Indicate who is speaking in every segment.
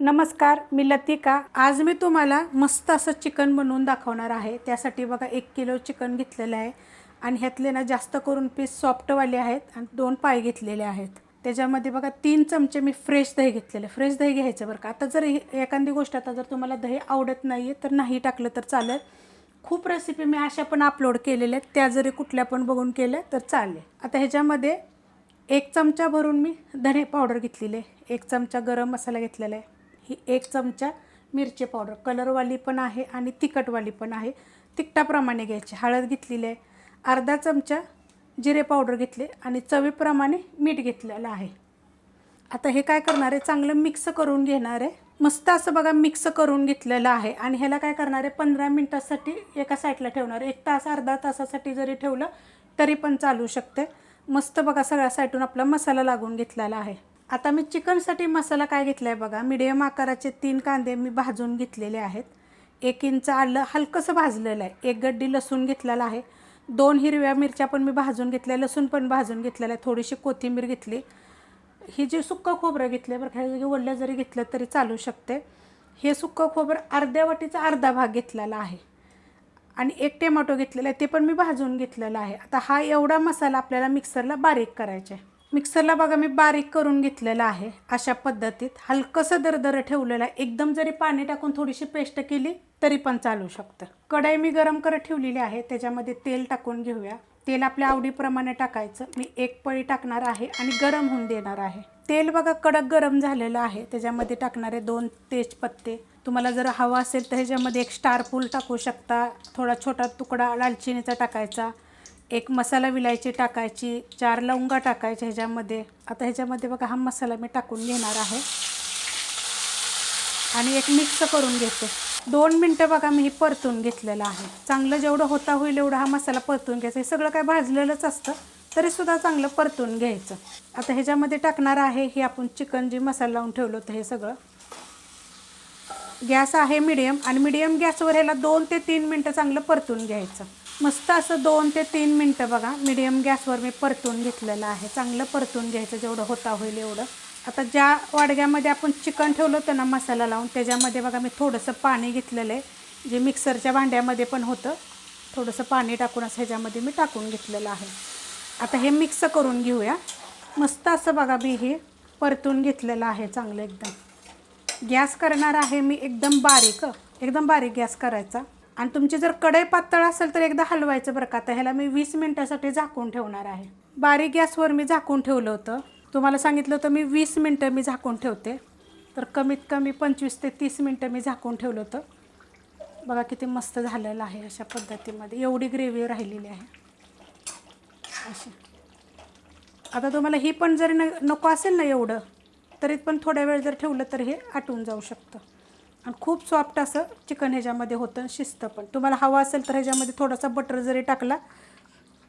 Speaker 1: नमस्कार मी लतिका. आज मी तुम्हाला मस्त असं चिकन बनवून दाखवणार आहे. त्यासाठी बघा एक किलो चिकन घेतलेलं आहे. आणि ह्यातले ना जास्त करून पीस सॉफ्टवाले आहेत आणि दोन पाय घेतलेले आहेत. त्याच्यामध्ये बघा तीन चमचे मी फ्रेश दही घेतलेले फ्रेश दही घ्यायचं बरं का? आता जर एखादी गोष्ट आता जर तुम्हाला दही आवडत नाही आहे तर नाही टाकलं तर चालेल. खूप रेसिपी मी अशा पण अपलोड केलेल्या आहेत. त्या जरी कुठल्या पण बघून केल्या तर चालेल. आता ह्याच्यामध्ये एक चमचा भरून मी धणे पावडर घेतलेली. आहे एक चमचा गरम मसाला घेतलेला आहे. ही एक चमचा मिरची पावडर. कलरवाली पण आहे आणि तिखटवाली पण आहे. तिखटाप्रमाणे घ्यायची. हळद घेतलेली आहे. अर्धा चमचा जिरे पावडर घेतले आणि चवीप्रमाणे मीठ घेतलेलं आहे. आता हे काय करणार आहे? चांगलं मिक्स करून घेणार आहे. मस्त असं बघा मिक्स करून घेतलेलं आहे. आणि ह्याला काय करणार आहे? पंधरा मिनटासाठी एका साईडला ठेवणार आहे. एक तास अर्धा तासासाठी जरी ठेवलं तरी पण चालू शकते. मस्त बघा सगळ्या साईडून आपला मसाला लागून घेतलेला आहे. आता मी चिकनसाठी मसाला काय घेतला आहे बघा. मिडियम आकाराचे तीन कांदे मी भाजून घेतलेले आहेत. एक इंच आलं हलकंसं भाजलेलं आहे. एक गड्डी लसूण घेतलेला आहे. दोन हिरव्या मिरच्या पण मी भाजून घेतल्या लसूण पण भाजून घेतलेलं आहे. थोडीशी कोथिंबीर घेतली. ही जे सुक्कं खोबरं घेतलं बरं काही जागी वडलं जरी घेतलं तरी चालू शकते. हे सुक्कं खोबरं अर्ध्या वाटीचा अर्धा भाग घेतलेला आहे. आणि एक टोमॅटो घेतलेला आहे ते पण मी भाजून घेतलेलं आहे. आता हा एवढा मसाला आपल्याला मिक्सरला बारीक करायचा आहे. मिक्सरला बघा मी बारीक करून घेतलेला आहे. अशा पद्धतीत हलकंसं दरदर ठेवलेलं आहे. एकदम जरी पाणी टाकून थोडीशी पेस्ट केली तरी पण चालू शकतं. कढाई मी गरम करत ठेवलेली आहे. त्याच्यामध्ये तेल टाकून घेऊया. तेल आपल्या आवडीप्रमाणे टाकायचं. मी एक पळी टाकणार आहे आणि गरम होऊन देणार आहे. तेल बघा कडक गरम झालेलं आहे. त्याच्यामध्ये टाकणारे दोन तेजपत्ते. तुम्हाला जर हवा असेल तर ह्याच्यामध्ये एक स्टार फूल टाकू शकता. थोडा छोटा तुकडा दालचिनीचा टाकायचा. एक मसाला विलायची टाकायची चार लवंगा टाकायच्या ह्याच्यामध्ये. आता ह्याच्यामध्ये बघा हा मसाला मी टाकून घेणार आहे. आणि एक मिक्स करून घेते. दोन मिनटं बघा मी हे परतून घेतलेलं आहे. चांगलं जेवढं होता होईल एवढं हा मसाला परतून घ्यायचा. हे सगळं काय भाजलेलंच असतं तरीसुद्धा चांगलं परतून घ्यायचं. आता ह्याच्यामध्ये टाकणार आहे हे आपण चिकन जे मसाला लावून ठेवलं होतं हे सगळं. गॅस आहे मिडियम आणि मिडियम गॅसवर ह्याला दोन ते तीन मिनटं चांगलं परतून घ्यायचं. मस्त असं दोन ते तीन मिनटं बघा. मिडियम गॅसवर मी परतून घेतलेलं आहे. चांगलं परतून घ्यायचं जेवढं होता होईल एवढं. आता ज्या वाडग्यामध्ये आपण चिकन ठेवलं होतं ना मसाला लावून त्याच्यामध्ये बघा मी थोडंसं पाणी घेतलेलं आहे. जे मिक्सरच्या भांड्यामध्ये पण होतं. थोडंसं पाणी टाकून असं ह्याच्यामध्ये मी टाकून घेतलेलं आहे. आता हे मिक्स करून घेऊया. मस्त असं बघा मी हे परतून घेतलेलं आहे चांगलं एकदम. गॅस करणार आहे मी एकदम बारीक एकदम बारीक गॅस करायचा. आणि तुमची जर कढई पातळ असेल तर एकदा हलवायचं बरं का? आता ह्याला मी वीस मिनटासाठी झाकून ठेवणार आहे. बारीक गॅसवर मी झाकून ठेवलं होतं. तुम्हाला सांगितलं होतं मी वीस मिनटं मी झाकून ठेवते. तर कमीत कमी पंचवीस ते तीस मिनटं मी झाकून ठेवलं होतं. बघा किती मस्त झालेलं आहे अशा पद्धतीमध्ये. एवढी ग्रेव्ही राहिलेली आहे. अशी. आता तुम्हाला ही पण जरी न नको असेल ना एवढं तरी पण थोड्या वेळ जर ठेवलं तर हे आटून जाऊ शकतं. आणि खूप सॉफ्ट असं चिकन ह्याच्यामध्ये होतं शिजतं पण. तुम्हाला हवं असेल तर ह्याच्यामध्ये थोडासा बटर जरी टाकला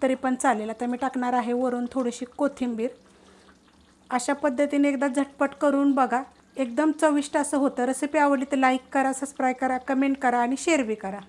Speaker 1: तरी पण चालेल. आता मी टाकणार आहे वरून थोडीशी कोथिंबीर. अशा पद्धतीने एकदा झटपट करून बघा. एकदम चविष्ट असं होतं. रेसिपी आवडली तर लाईक करा सबस्क्राईब करा कमेंट करा आणि शेअर बी करा.